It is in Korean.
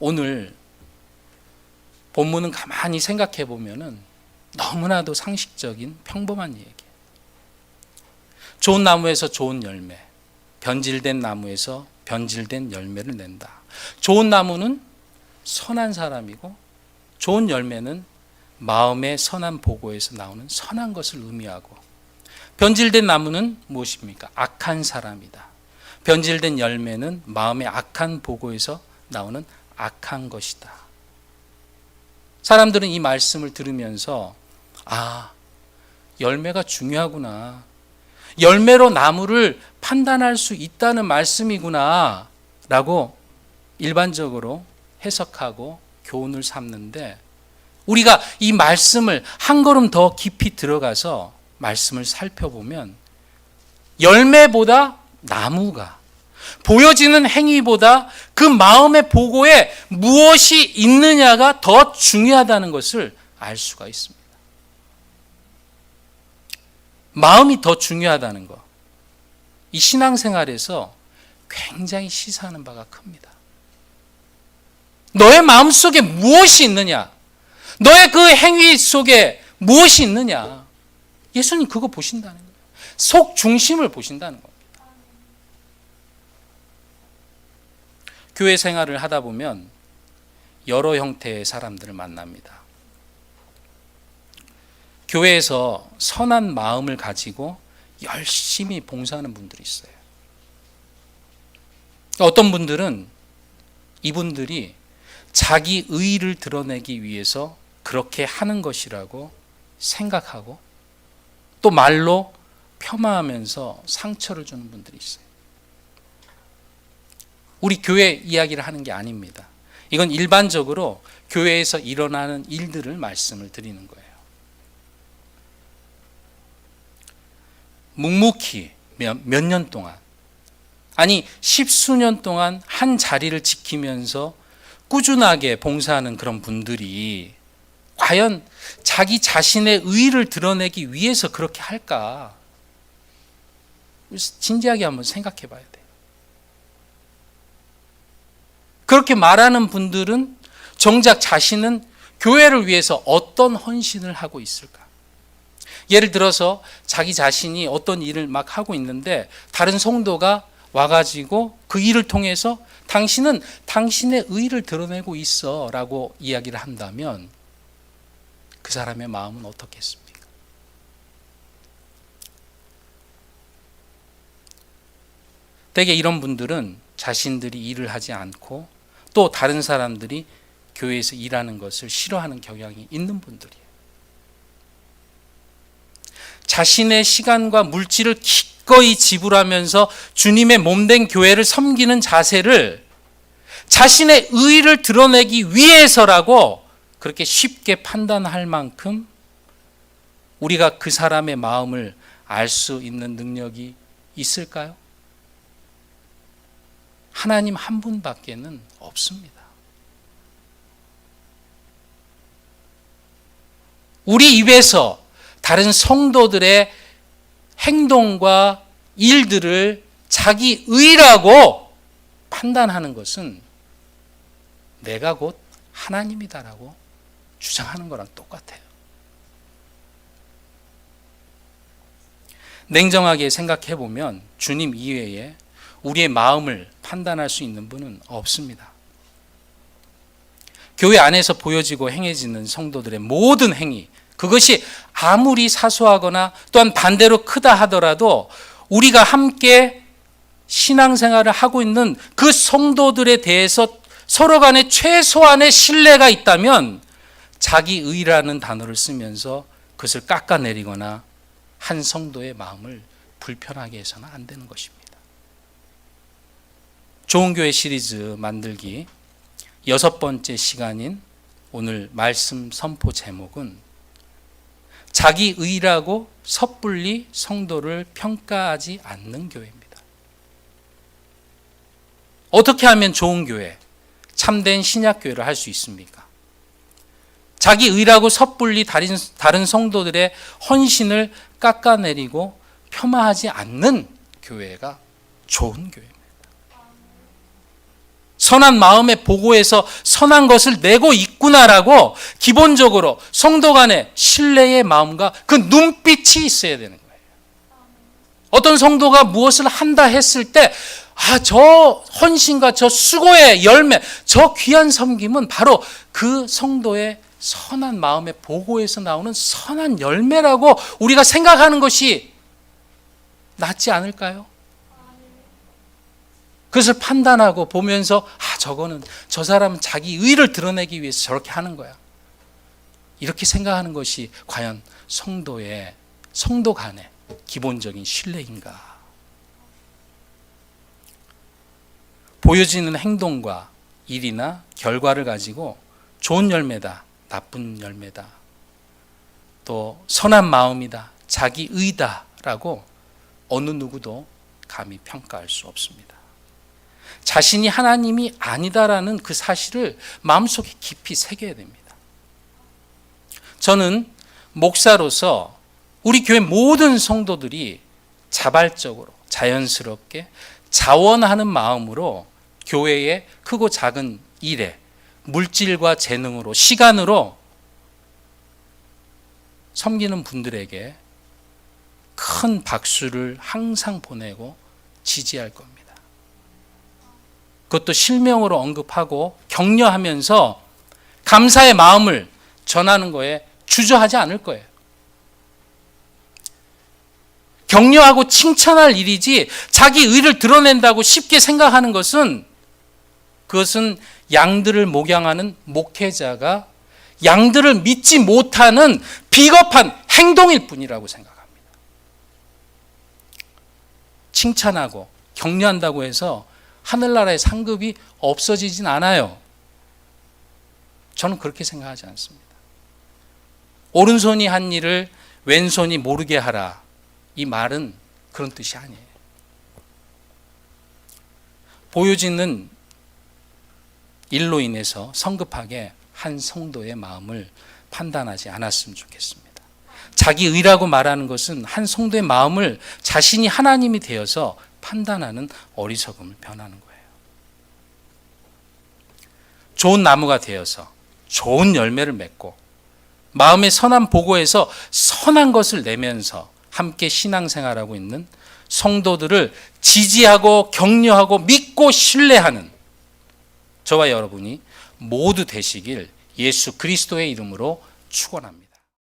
오늘 본문은 가만히 생각해 보면은 너무나도 상식적인 평범한 얘기. 좋은 나무에서 좋은 열매, 변질된 나무에서 변질된 열매를 낸다. 좋은 나무는 선한 사람이고 좋은 열매는 마음의 선한 보고에서 나오는 선한 것을 의미하고 변질된 나무는 무엇입니까? 악한 사람이다. 변질된 열매는 마음의 악한 보고에서 나오는 악한 것이다. 사람들은 이 말씀을 들으면서 아, 열매가 중요하구나. 열매로 나무를 판단할 수 있다는 말씀이구나. 라고 일반적으로 해석하고 교훈을 삼는데 우리가 이 말씀을 한 걸음 더 깊이 들어가서 말씀을 살펴보면 열매보다 나무가 보여지는 행위보다 그 마음의 보고에 무엇이 있느냐가 더 중요하다는 것을 알 수가 있습니다. 마음이 더 중요하다는 것. 이 신앙생활에서 굉장히 시사하는 바가 큽니다. 너의 마음 속에 무엇이 있느냐? 너의 그 행위 속에 무엇이 있느냐? 예수님 그거 보신다는 거예요. 속 중심을 보신다는 겁니다. 교회 생활을 하다 보면 여러 형태의 사람들을 만납니다. 교회에서 선한 마음을 가지고 열심히 봉사하는 분들이 있어요. 어떤 분들은 이분들이 자기 의의를 드러내기 위해서 그렇게 하는 것이라고 생각하고 또 말로 폄하하면서 상처를 주는 분들이 있어요. 우리 교회 이야기를 하는 게 아닙니다. 이건 일반적으로 교회에서 일어나는 일들을 말씀을 드리는 거예요. 묵묵히 몇 년 동안 아니 십수년 동안 한 자리를 지키면서 꾸준하게 봉사하는 그런 분들이 과연 자기 자신의 의의를 드러내기 위해서 그렇게 할까? 진지하게 한번 생각해 봐야 돼요. 그렇게 말하는 분들은 정작 자신은 교회를 위해서 어떤 헌신을 하고 있을까? 예를 들어서 자기 자신이 어떤 일을 막 하고 있는데 다른 성도가 와가지고 그 일을 통해서 당신은 당신의 의의를 드러내고 있어 라고 이야기를 한다면 그 사람의 마음은 어떻겠습니까? 대개 이런 분들은 자신들이 일을 하지 않고 또 다른 사람들이 교회에서 일하는 것을 싫어하는 경향이 있는 분들이에요. 자신의 시간과 물질을 기꺼이 지불하면서 주님의 몸된 교회를 섬기는 자세를 자신의 의의를 드러내기 위해서라고 그렇게 쉽게 판단할 만큼 우리가 그 사람의 마음을 알 수 있는 능력이 있을까요? 하나님 한 분밖에는 없습니다. 우리 입에서 다른 성도들의 행동과 일들을 자기 의라고 판단하는 것은 내가 곧 하나님이다라고 주장하는 거랑 똑같아요. 냉정하게 생각해 보면 주님 이외에 우리의 마음을 판단할 수 있는 분은 없습니다. 교회 안에서 보여지고 행해지는 성도들의 모든 행위, 그것이 아무리 사소하거나 또한 반대로 크다 하더라도 우리가 함께 신앙생활을 하고 있는 그 성도들에 대해서 서로 간에 최소한의 신뢰가 있다면 자기 의라는 단어를 쓰면서 그것을 깎아내리거나 한 성도의 마음을 불편하게 해서는 안 되는 것입니다. 좋은 교회 시리즈 만들기 여섯 번째 시간인 오늘 말씀 선포 제목은 자기 의라고 섣불리 성도를 평가하지 않는 교회입니다. 어떻게 하면 좋은 교회, 참된 신약 교회를 할 수 있습니까? 자기 의라고 섣불리 다른, 다른 성도들의 헌신을 깎아내리고 폄하하지 않는 교회가 좋은 교회입니다. 선한 마음의 보고에서 선한 것을 내고 있구나라고 기본적으로 성도 간의 신뢰의 마음과 그 눈빛이 있어야 되는 거예요. 어떤 성도가 무엇을 한다 했을 때, 아, 저 헌신과 저 수고의 열매, 저 귀한 섬김은 바로 그 성도의 선한 마음의 보고에서 나오는 선한 열매라고 우리가 생각하는 것이 낫지 않을까요? 그것을 판단하고 보면서 아 저거는 저 사람은 자기 의를 드러내기 위해서 저렇게 하는 거야. 이렇게 생각하는 것이 과연 성도의 성도 간의 기본적인 신뢰인가? 보여지는 행동과 일이나 결과를 가지고 좋은 열매다, 나쁜 열매다, 또 선한 마음이다, 자기 의다라고 어느 누구도 감히 평가할 수 없습니다. 자신이 하나님이 아니다라는 그 사실을 마음속에 깊이 새겨야 됩니다. 저는 목사로서 우리 교회 모든 성도들이 자발적으로 자연스럽게 자원하는 마음으로 교회의 크고 작은 일에 물질과 재능으로 시간으로 섬기는 분들에게 큰 박수를 항상 보내고 지지할 겁니다. 그것도 실명으로 언급하고 격려하면서 감사의 마음을 전하는 거에 주저하지 않을 거예요. 격려하고 칭찬할 일이지 자기 의를 드러낸다고 쉽게 생각하는 것은 그것은 양들을 목양하는 목회자가 양들을 믿지 못하는 비겁한 행동일 뿐이라고 생각합니다. 칭찬하고 격려한다고 해서 하늘나라의 상급이 없어지진 않아요. 저는 그렇게 생각하지 않습니다. 오른손이 한 일을 왼손이 모르게 하라. 이 말은 그런 뜻이 아니에요. 보여지는 일로 인해서 성급하게 한 성도의 마음을 판단하지 않았으면 좋겠습니다. 자기 의라고 말하는 것은 한 성도의 마음을 자신이 하나님이 되어서 판단하는 어리석음을 변하는 거예요. 좋은 나무가 되어서 좋은 열매를 맺고 마음의 선한 보고에서 선한 것을 내면서 함께 신앙생활하고 있는 성도들을 지지하고 격려하고 믿고 신뢰하는 저와 여러분이 모두 되시길 예수 그리스도의 이름으로 축원합니다.